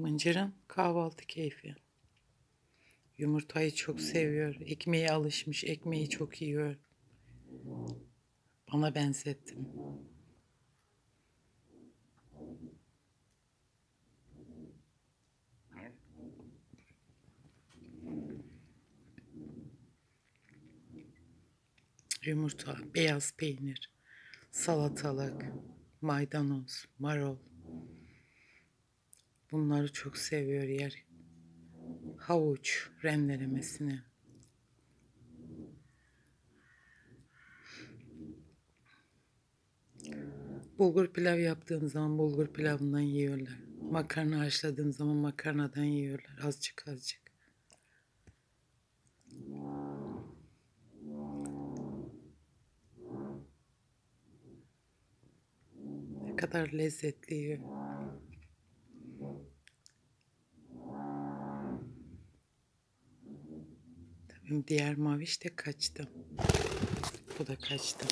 Mıncır'ın kahvaltı keyfi. Yumurtayı çok seviyor. Ekmeğe alışmış. Ekmeği çok yiyor. Bana benzettim. Yumurta, beyaz peynir, salatalık, maydanoz, marul. Bunları çok seviyor yer. Havuç rendelemesini. Bulgur pilav yaptığım zaman bulgur pilavından yiyorlar. Makarna haşladığım zaman makarnadan yiyorlar. Azıcık azıcık. Ne kadar lezzetli yiyor. Diğer maviş de kaçtı. Bu da kaçtı.